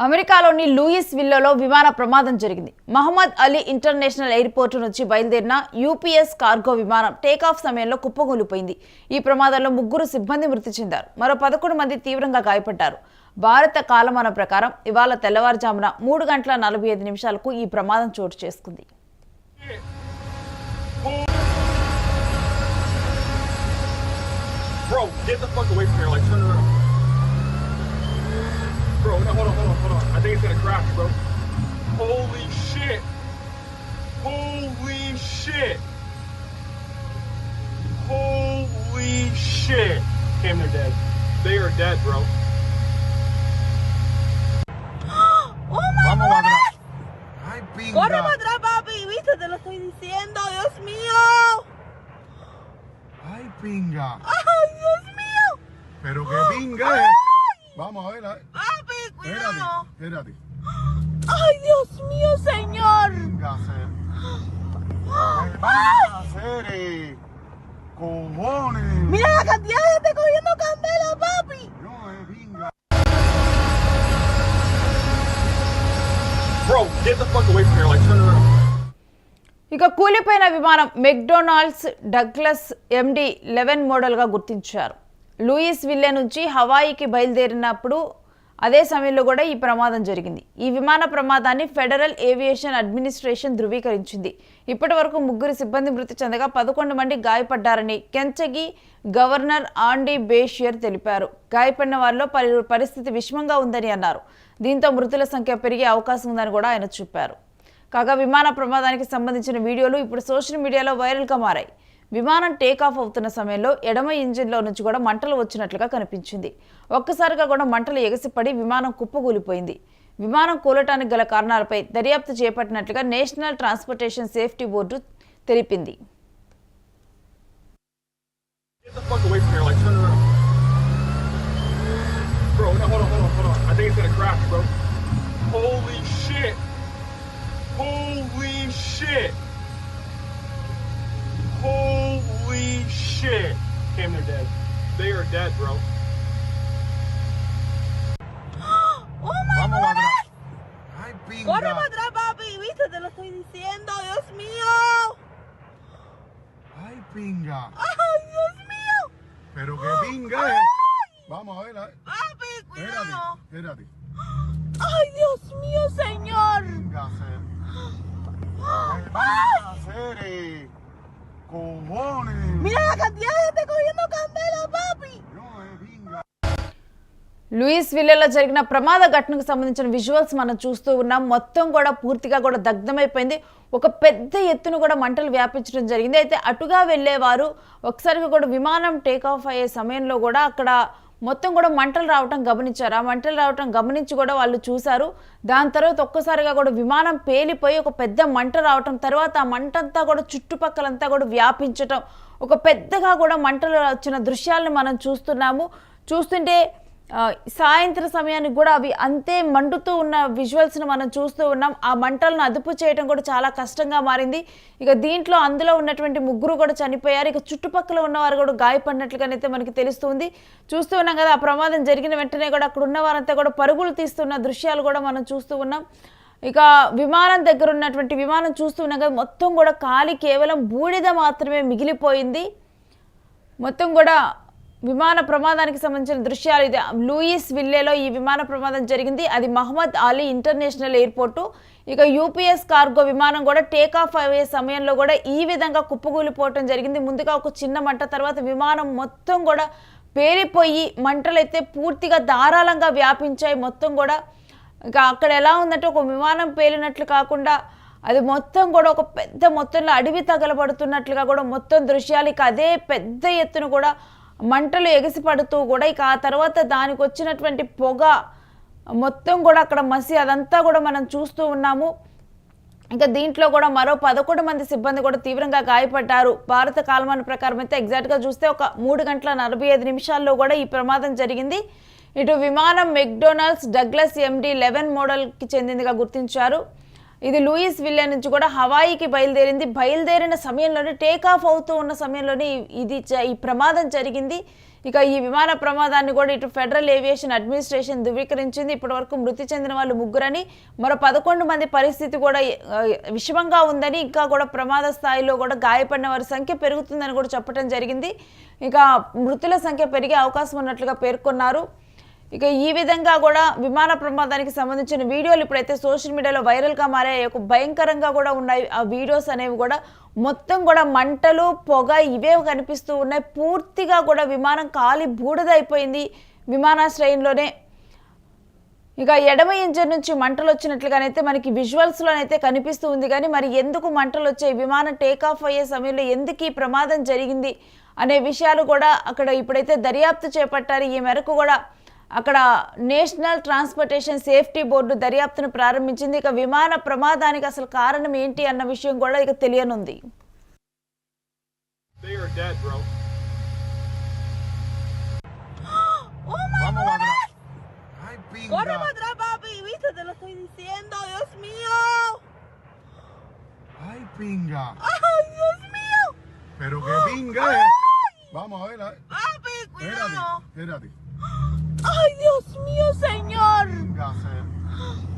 అమెరికాలోని లూయిస్ విల్లోలో విమాన ప్రమాదం జరిగింది మహమ్మద్ అలీ ఇంటర్నేషనల్ ఎయిర్పోర్ట్ నుంచి బయలుదేరిన యూపీఎస్ కార్గో విమానం టేకాఫ్ సమయంలో కుప్పగూలిపోయింది ఈ ప్రమాదంలో ముగ్గురు సిబ్బంది మృతి చెందారు మరో పదకొండు మంది తీవ్రంగా గాయపడ్డారు భారత కాలమాన ప్రకారం ఇవాళ తెల్లవారుజామున మూడు గంటల నలభై ఐదు నిమిషాలకు ఈ ప్రమాదం చోటు చేసుకుంది Bro, get the fuck away from here. Like, turn around. Bro, no, hold on, hold on, hold on. I think it's gonna crash, bro. Holy shit. Holy shit. Holy shit. Cam, they're dead. They are dead, bro. ¡Oh my God! atrás. Ay, pinga. ¡Corre para atrás, papi! ¿Viste? Te lo estoy diciendo, Dios mío. Ay, pinga. ¡Ay, Dios mío! Pero qué pinga eh. es. Vamos a ver. ay. Papi, Espérate, cuidado. espérate. ¡Ay, Dios mío, señor! Eh. Cojones. Mira la cantidad de gente cogiendo candela, papi. No, es pinga. Bro, get the fuck away from here. Like, turn around. ఇక కూలిపోయిన విమానం McDonald's Douglas MD eleven మోడల్గా గుర్తించారు Louis విల్లే నుంచి హవాయికి బయలుదేరినప్పుడు అదే సమయంలో కూడా ఈ ప్రమాదం జరిగింది. ఈ విమాన ప్రమాదాన్ని ఫెడరల్ ఏవియేషన్ అడ్మినిస్ట్రేషన్ ధృవీకరించింది. ఇప్పటి వరకు ముగ్గురు సిబ్బంది మృతి చెందగా పదకొండు మంది గాయపడ్డారని కెంచగి గవర్నర్ ఆండీ బేషియర్ తెలిపారు. గాయపడిన వారిలో పరిస్థితి విషమంగా ఉందని అన్నారు. దీంతో మృతుల సంఖ్య పెరిగే అవకాశం ఉందని కూడా ఆయన చెప్పారు. కాగా విమాన ప్రమాదానికి సంబంధించిన వీడియోలు ఇప్పుడు సోషల్ మీడియాలో వైరల్గా మారాయి. విమానం టేకాఫ్ అవుతున్న సమయంలో ఎడమ ఇంజిన్లో నుంచి కూడా మంటలు వచ్చినట్లుగా కనిపించింది. ఒక్కసారిగా కూడా మంటలు ఎగసిపడి విమానం కుప్పకూలిపోయింది. విమానం కూలటానికి గల కారణాలపై దర్యాప్తు చేపట్టినట్లుగా నేషనల్ ట్రాన్స్పోర్టేషన్ సేఫ్టీ బోర్డు తెలిపింది. Holy shit! Cam, they're dead. They are dead, bro. ¡Oh my Vamos God! atrás. Ay, pinga. ¡Corre para atrás, papi! ¿Viste? Te lo estoy diciendo, Dios mío. Ay, pinga. ¡Ay, Dios mío! Pero qué pinga es. Vamos a ver. ay. Papi, cuidado. espérate. ¡Ay, Dios mío, señor! Pinga ser. Ay, pinga ser. eh. Cojones. Mira la cantidad de gente cogiendo candela, papi. లూయిస్ విల్లేలో జరిగిన ప్రమాద ఘటనకు సంబంధించిన visuals మనం చూస్తూ ఉన్నాం మొత్తం కూడా పూర్తిగా కూడా దగ్ధమైపోయింది ఒక పెద్ద ఎత్తున కూడా మంటలు వ్యాపించడం జరిగింది అయితే అటుగా వెళ్ళేవారు ఒకసారిగా కూడా విమానం టేక్ ఆఫ్ అయ్యే సమయంలో కూడా అక్కడ మొత్తం కూడా మంటలు రావటం గమనించారు. ఆ మంటలు రావటం గమనించి కూడా వాళ్ళు చూశారు. దాని తర్వాత ఒక్కసారిగా కూడా విమానం పేలిపోయి ఒక పెద్ద మంట రావటం తర్వాత ఆ మంట అంతా కూడా చుట్టుపక్కలంతా కూడా వ్యాపించటం ఒక పెద్దగా కూడా మంటలు వచ్చిన దృశ్యాలను మనం చూస్తున్నాము. చూస్తుంటే సాయంత్రం సమయానికి కూడా అవి అంతే మండుతూ ఉన్న విజువల్స్ని మనం చూస్తూ ఉన్నాం. ఆ మంటలను అదుపు చేయడం కూడా చాలా కష్టంగా మారింది. ఇక దీంట్లో అందులో ఉన్నటువంటి ముగ్గురు కూడా చనిపోయారు. ఇక చుట్టుపక్కల ఉన్నవారు కూడా గాయపడినట్లుగానైతే మనకి తెలుస్తుంది. చూస్తూ ఉన్నాం కదా ఆ ప్రమాదం జరిగిన వెంటనే కూడా అక్కడ ఉన్న వారంతా కూడా పరుగులు తీస్తున్న దృశ్యాలు కూడా మనం చూస్తూ ఉన్నాం. ఇక విమానం దగ్గర ఉన్నటువంటి విమానం చూస్తూ ఉన్నాం కదా మొత్తం కూడా కాలి కేవలం బూడిద మాత్రమే మిగిలిపోయింది. మొత్తం కూడా విమాన ప్రమాదానికి సంబంధించిన దృశ్యాలు ఇది. లూయిస్ విల్లేలో ఈ విమాన ప్రమాదం జరిగింది. అది మహమ్మద్ అలీ ఇంటర్నేషనల్ ఎయిర్పోర్టు. ఇక యూపీఎస్ కార్గో విమానం కూడా టేక్ ఆఫ్ అయ్యే సమయంలో కూడా ఈ విధంగా కుప్పకూలిపోవటం జరిగింది. ముందుగా ఒక చిన్న మంట తర్వాత విమానం మొత్తం కూడా పేలిపోయి మంటలు అయితే పూర్తిగా ధారాళంగా వ్యాపించాయి. మొత్తం కూడా ఇంకా అక్కడ ఎలా ఉందంటే ఒక విమానం పేలినట్లు కాకుండా అది మొత్తం కూడా ఒక పెద్ద మొత్తంలో అడవి తగలబడుతున్నట్లుగా కూడా మొత్తం దృశ్యాలు. ఇక అదే పెద్ద ఎత్తున కూడా మంటలు ఎగసిపడుతూ కూడా ఇక ఆ తర్వాత దానికి వచ్చినటువంటి పొగ మొత్తం కూడా అక్కడ మసి అదంతా కూడా మనం చూస్తూ ఉన్నాము. ఇంకా దీంట్లో కూడా మరో పదకొండు మంది సిబ్బంది కూడా తీవ్రంగా గాయపడ్డారు. భారత కాలమాన ప్రకారం అయితే ఎగ్జాక్ట్గా చూస్తే ఒక మూడు గంటల నలభై ఐదు నిమిషాల్లో కూడా ఈ ప్రమాదం జరిగింది. ఇటు విమానం మెక్డొనాల్డ్స్ డగ్లస్ ఎండి లెవెన్ మోడల్కి చెందిందిగా గుర్తించారు. ఇది లూయిస్ విల్లే నుంచి కూడా హవాయికి బయలుదేరింది. బయలుదేరిన సమయంలోనే టేక్ ఆఫ్ అవుతూ ఉన్న సమయంలోనే ఇది ఈ ప్రమాదం జరిగింది. ఇక ఈ విమాన ప్రమాదాన్ని కూడా ఇటు ఫెడరల్ ఏవియేషన్ అడ్మినిస్ట్రేషన్ ధృవీకరించింది. ఇప్పటివరకు మృతి చెందిన వాళ్ళు ముగ్గురని మరో పదకొండు మంది పరిస్థితి కూడా విషమంగా ఉందని ఇంకా కూడా ప్రమాద స్థాయిలో కూడా గాయపడిన వారి సంఖ్య పెరుగుతుందని కూడా చెప్పడం జరిగింది. ఇక మృతుల సంఖ్య పెరిగే అవకాశం ఉన్నట్లుగా పేర్కొన్నారు. ఇక ఈ విధంగా కూడా విమాన ప్రమాదానికి సంబంధించిన వీడియోలు ఇప్పుడైతే సోషల్ మీడియాలో వైరల్గా మారాయి. ఒక భయంకరంగా కూడా ఉన్నాయి. ఆ వీడియోస్ అనేవి కూడా మొత్తం కూడా మంటలు పొగ ఇవే కనిపిస్తూ ఉన్నాయి. పూర్తిగా కూడా విమానం కాలి బూడిదైపోయింది విమానాశ్రయంలోనే. ఇక ఎడమ ఇంజన్ నుంచి మంటలు వచ్చినట్లుగానైతే మనకి విజువల్స్లోనైతే కనిపిస్తూ ఉంది. కానీ మరి ఎందుకు మంటలు వచ్చాయి? విమానం టేకాఫ్ అయ్యే సమయంలో ఎందుకు ఈ ప్రమాదం జరిగింది? అనే విషయాలు కూడా అక్కడ ఇప్పుడైతే దర్యాప్తు చేపట్టారు. ఈ మేరకు కూడా అక్కడ నేషనల్ ట్రాన్స్పోర్టేషన్ సేఫ్టీ బోర్డు దర్యాప్తును ప్రారంభించింది. ఇక విమాన ప్రమాదానికి అసలు కారణం ఏంటి అన్న విషయం కూడా ఇక తెలియనుంది. ¡Ay, Dios mío, señor! Se-